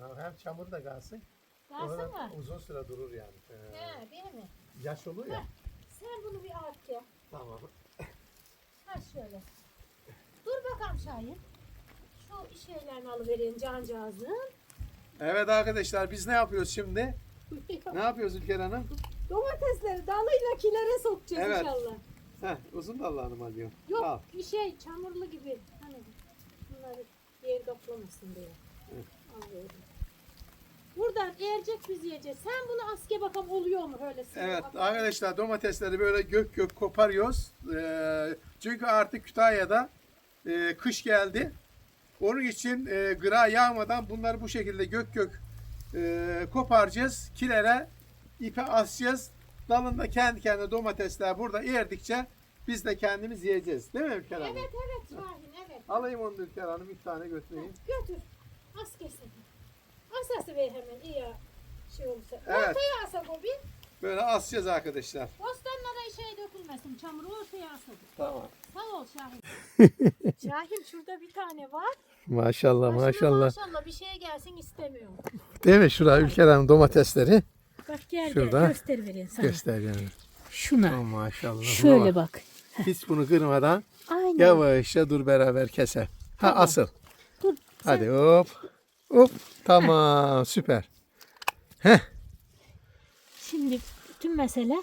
Ha, Hem çamur da kalsın. Kalsın mı? Uzun süre durur yani. Ee, He değil mi? yaş olur ya. Sen bunu bir at gel. Tamam. Ha şöyle. Dur bakalım Şahin. Şu şeylerini alıvereyim cancağızın. Evet arkadaşlar biz ne yapıyoruz şimdi? Ne yapıyoruz Ülker Hanım? Domatesleri dalıyla kilere sokacağız Evet. inşallah. Heh, uzun dallı hanım alıyor. Yok Al. bir şey çamurlu gibi. Hani bunları yer kaplamasın diye. Evet. Alıyorum. Buradan eğercek biz yiyeceğiz. Sen bunu aske bakalım oluyor mu öyle? sıvı Evet arkadaşlar domatesleri böyle gök gök koparıyoruz. Ee, çünkü artık Kütahya'da e, kış geldi. Onun için e, gıra yağmadan bunları bu şekilde gök gök e, koparacağız. Kilere ipe asacağız. Dalında kendi kendine domatesler burada erdikçe biz de kendimiz yiyeceğiz. Değil mi Ülker Hanım? Evet evet Şahin evet. Alayım onu Ülker Hanım. Bir tane götüreyim. Götür. As kesin. Asası ver hemen iyi ya- şey olursa. Evet. Ortaya asak o bir. Böyle asacağız arkadaşlar. Bostanlara şey dökülmesin. Çamuru ortaya asalım. Tamam. Sağ ol Şahin. Şahin şurada bir tane var. Maşallah Başına maşallah bir şeye gelsin istemiyorum. Değil mi? Şurada Ülker Hanım domatesleri Bak gel Şurada. gel göster vereyim sana. göster yani. Şuna. Oh, maşallah. Buna Şöyle bak. bak. Hiç bunu kırmadan Aynen. yavaşça dur beraber kese. Ha Tamam. asıl. Dur. Hadi hop. Hop. Tamam süper. Şimdi bütün mesele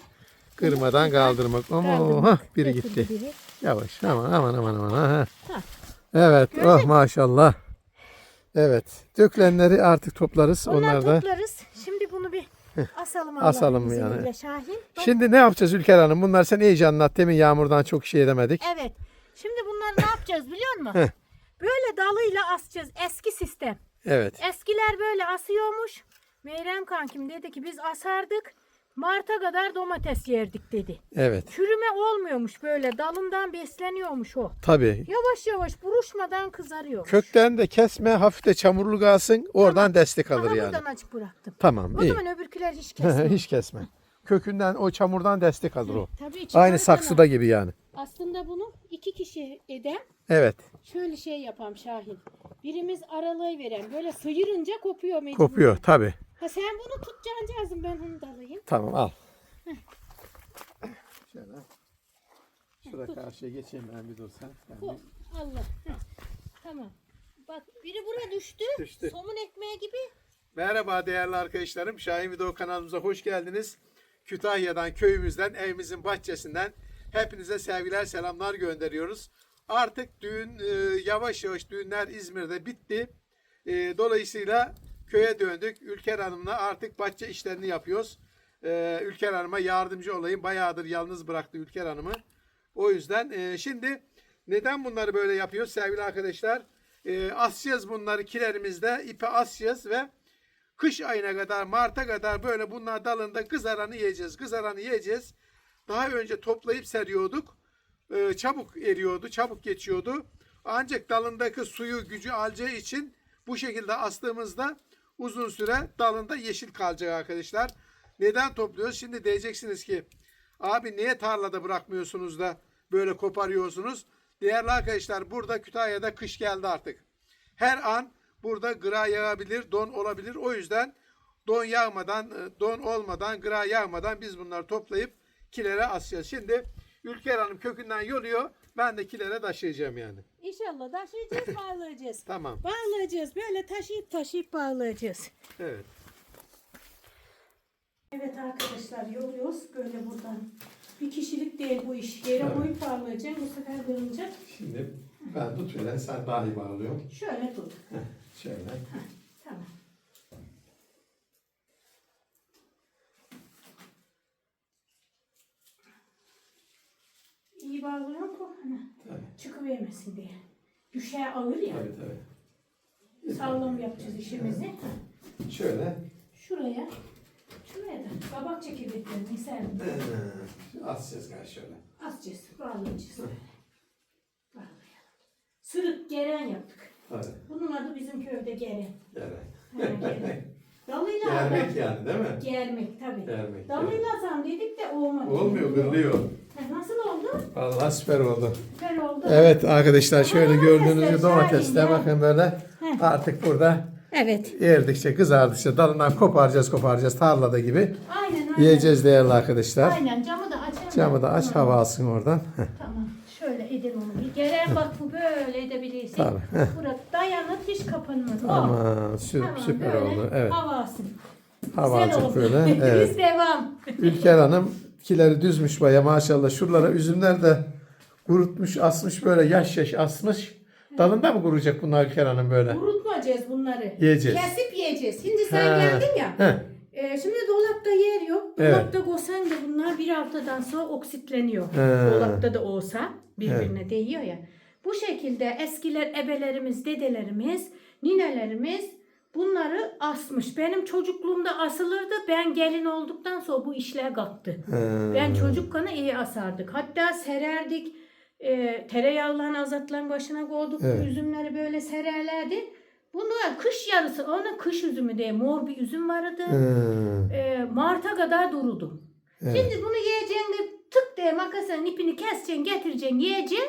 Kırmadan kaldırmak. Ama kaldırmak. ha, biri Götürdü gitti. biri. Yavaş. Aman aman aman aman. Ha. Ha. Evet. Oh maşallah. Evet. Dökülenleri artık toplarız. Onları Onlar da. toplarız. Şimdi bunu bir asalım Asalım Allah'ın yani. izniyle Şahin. Bak- Şimdi ne yapacağız Ülker Hanım? Bunlar sen iyice anlat. Demin yağmurdan çok şey edemedik. Evet. Şimdi bunları ne yapacağız biliyor musun? Heh. böyle dalıyla asacağız. Eski sistem. Evet. Eskiler böyle asıyormuş. Meyrem kankim dedi ki biz asardık. Mart'a kadar domates yerdik dedi. Evet. Çürüme olmuyormuş böyle dalından besleniyormuş o. Tabii. Yavaş yavaş buruşmadan kızarıyor. Kökten de kesme, hafif de çamurlu kalsın. Oradan destek alır Aha yani. buradan açık bıraktım. Tamam, O iyi. zaman öbürküler hiç kesmiyor. Hiç kesme. Kökünden o çamurdan destek alır o. Tabii Aynı saksıda gibi yani. Aslında bunu iki kişi eden Evet. şöyle şey yapam Şahin. Birimiz aralığı veren böyle sıyırınca kopuyor mecbur. Kopuyor tabii. Ha sen bunu tutacaksın cazım ben onu da alayım. Tamam al. Şöyle. Şuraya karşıya geçeyim ben bir dur sen. Ben Bu bir- Allah. Heh. Tamam. Bak biri buraya düştü. Düştü. Somun ekmeği gibi. Merhaba değerli arkadaşlarım. Şahin Video kanalımıza hoş geldiniz. Kütahya'dan, köyümüzden, evimizin bahçesinden hepinize sevgiler, selamlar gönderiyoruz. Artık düğün e, yavaş yavaş düğünler İzmir'de bitti. E, dolayısıyla köye döndük. Ülker Hanım'la artık bahçe işlerini yapıyoruz. E, Ülker Hanım'a yardımcı olayım. Bayağıdır yalnız bıraktı Ülker Hanım'ı. O yüzden e, şimdi neden bunları böyle yapıyoruz sevgili arkadaşlar? E, asacağız bunları kilerimizde, ipe asacağız ve kış ayına kadar, Mart'a kadar böyle bunlar dalında kızaranı yiyeceğiz. Kızaranı yiyeceğiz. Daha önce toplayıp seriyorduk. Ee, çabuk eriyordu, çabuk geçiyordu. Ancak dalındaki suyu gücü alacağı için bu şekilde astığımızda uzun süre dalında yeşil kalacak arkadaşlar. Neden topluyoruz? Şimdi diyeceksiniz ki abi niye tarlada bırakmıyorsunuz da böyle koparıyorsunuz? Değerli arkadaşlar burada Kütahya'da kış geldi artık. Her an burada gıra yağabilir, don olabilir. O yüzden don yağmadan, e, don olmadan, gıra yağmadan biz bunları toplayıp kilere asacağız. Şimdi Ülker Hanım kökünden yoluyor. Ben de kilere taşıyacağım yani. İnşallah taşıyacağız bağlayacağız. Tamam. Bağlayacağız. Böyle taşıyıp taşıyıp bağlayacağız. Evet. Evet arkadaşlar yoluyoruz böyle buradan. Bir kişilik değil bu iş. Yere Evet. koyup bağlayacağım. Bu sefer kırılacak. Şimdi ben tut veren sen daha iyi bağlıyorsun. Şöyle tut. Şöyle. Tamam. İyi bağlıyorum ki hani Tabii. çıkıvermesin diye. Düşe ağır ya. Tabii tabii. Sağlam yapacağız işimizi. Şöyle. Şuraya. Şuraya da kabak çekirdeklerini serin. Ee, asacağız galiba şöyle. Asacağız, bağlayacağız. Bağlayalım. Sırık geren yaptık. Tabii. Bunun adı bizim köyde geren. Gerek. Ha, geren. Dalıyla Germek adam. yani değil mi? Germek tabii. Germek. Dalıyla zam dedik de olmadı. Olmuyor, kırılıyor. Nasıl oldu? Vallahi süper oldu. Süper oldu. Evet arkadaşlar şöyle gördüğünüz gibi domatesler bakın böyle Heh. artık burada Evet. Erdikçe kızardıkça dalından koparacağız koparacağız tarlada gibi. Aynen aynen. Yiyeceğiz değerli arkadaşlar. Aynen camı da açalım. Camı da aç hava alsın oradan. Heh. Tamam. Şöyle edelim onu. Gelen bak bu böyle edebilirsin. Tabii. Burası dayanır hiç kapanmaz. Aman sü- tamam, süper böyle oldu. Evet. Hava alsın. Hava Güzel alacak oldu. böyle. Evet. Biz devam. Ülker Hanım kileri düzmüş baya maşallah. Şuralara üzümler de kurutmuş asmış böyle yaş yaş asmış. Dalında mı kuruyacak bunlar Ülker Hanım böyle? Kurutmayacağız bunları. Yiyeceğiz. Kesip yiyeceğiz. Şimdi sen He. geldin ya. Heh. e, şimdi dolapta yer yok. Evet. Dolapta koysan da bunlar bir haftadan sonra oksitleniyor. He. Dolapta da olsa birbirine değiyor ya. Bu şekilde eskiler ebelerimiz, dedelerimiz, ninelerimiz bunları asmış. Benim çocukluğumda asılırdı. Ben gelin olduktan sonra bu işler kalktı. He. Ben çocukken iyi asardık. Hatta sererdik. E, tereyağlarını azatların başına koyduk. Evet. Üzümleri böyle sererlerdi. Bunlar kış yarısı. Ona kış üzümü diye mor bir üzüm vardı. He. E, Mart'a kadar durudum. Evet. Şimdi bunu yiyeceksin de tık diye makasın ipini keseceksin, getireceksin, yiyeceksin.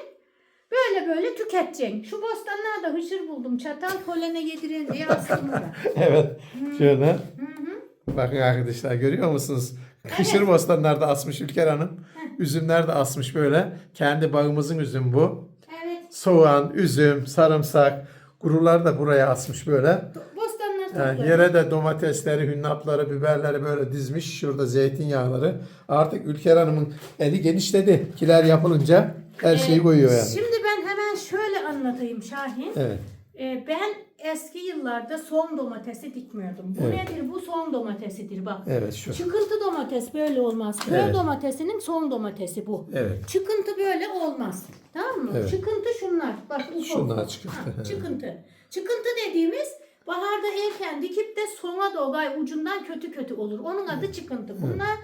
Böyle böyle tüketeceksin. Şu bostanlarda hışır buldum. Çatal polene yedirin diye astım da. Evet. Şöyle. Hı hı. Bakın arkadaşlar görüyor musunuz? Kışır bostanlarda asmış Ülker Hanım. Üzümler de asmış böyle. Kendi bağımızın üzüm bu. Evet. Soğan, üzüm, sarımsak. Gurular da buraya asmış böyle. Bostanlar Yani yere de domatesleri, hünnapları, biberleri böyle dizmiş. Şurada zeytinyağları. Artık Ülker Hanım'ın eli genişledi. Kiler yapılınca her şeyi Ee, koyuyor yani. Şimdi ben hemen şöyle anlatayım Şahin. Evet. Ee, ben eski yıllarda son domatesi dikmiyordum. Bu Evet. nedir? Bu son domatesidir bak. Evet şu. Çıkıntı domates böyle olmaz. Köy Evet. domatesinin son domatesi bu. Evet. Çıkıntı böyle olmaz. Tamam mı? Evet. Çıkıntı şunlar. Bak ufak Şunlar çıkıntı. Ha, çıkıntı. Çıkıntı dediğimiz baharda erken dikip de sona doğru ay ucundan kötü kötü olur. Onun adı çıkıntı. Bunlar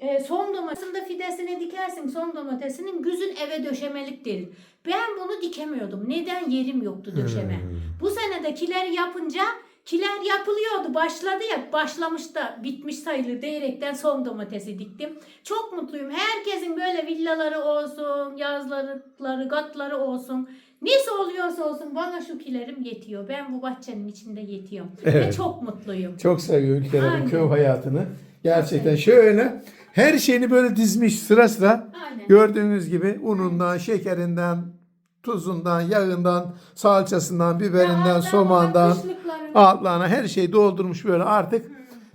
e, son domatesinde fidesini dikersin son domatesinin güzün eve döşemeliktir. Ben bunu dikemiyordum. Neden yerim yoktu döşeme. Hmm. Bu sene de kiler yapınca kiler yapılıyordu. Başladı ya başlamış da bitmiş sayılır diyerekten son domatesi diktim. Çok mutluyum. Herkesin böyle villaları olsun, yazları, katları olsun. Nesi oluyorsa olsun bana şu kilerim yetiyor. Ben bu bahçenin içinde yetiyorum. Ve Evet. çok mutluyum. Çok seviyor Ülker Hanım köy hayatını. Gerçekten şöyle her şeyini böyle dizmiş sıra sıra. Aynen. Gördüğünüz gibi unundan, şekerinden, tuzundan, yağından, salçasından, biberinden, somandan, altlarına her şeyi doldurmuş böyle artık.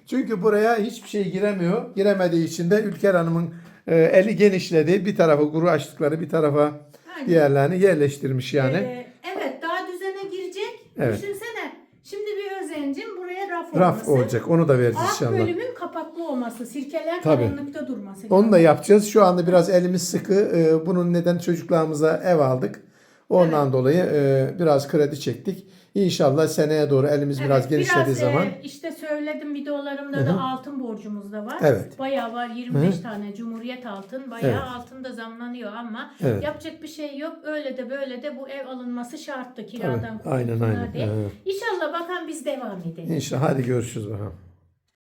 Çünkü buraya hiçbir şey giremiyor. Giremediği için de Ülker Hanım'ın e, eli genişledi. Bir tarafa kuru açtıkları, bir tarafa Aynen. diğerlerini yerleştirmiş yani. Ee, evet daha düzene girecek. Evet. Düşünsene. Şimdi bir özencim buraya raf, Raf olması. olacak. Onu da veririz Alt inşallah. bölümün kapaklı olması. Sirkeler Tabii. karanlıkta durması. Onu da yapacağız. Şu anda biraz elimiz sıkı. Ee, Bunun neden çocuklarımıza ev aldık. Ondan dolayı e, biraz kredi çektik. İnşallah seneye doğru elimiz biraz Evet, genişlediği biraz, zaman. e, işte söyledim videolarımda da altın borcumuz da var. Evet. Bayağı var 25 tane Cumhuriyet altın. Bayağı Evet. altın da zamlanıyor ama Evet. yapacak bir şey yok. Öyle de böyle de bu ev alınması şarttı kiradan Tabii, aynen, aynen. diye. Evet. İnşallah bakalım biz devam edelim. İnşallah hadi görüşürüz bakalım.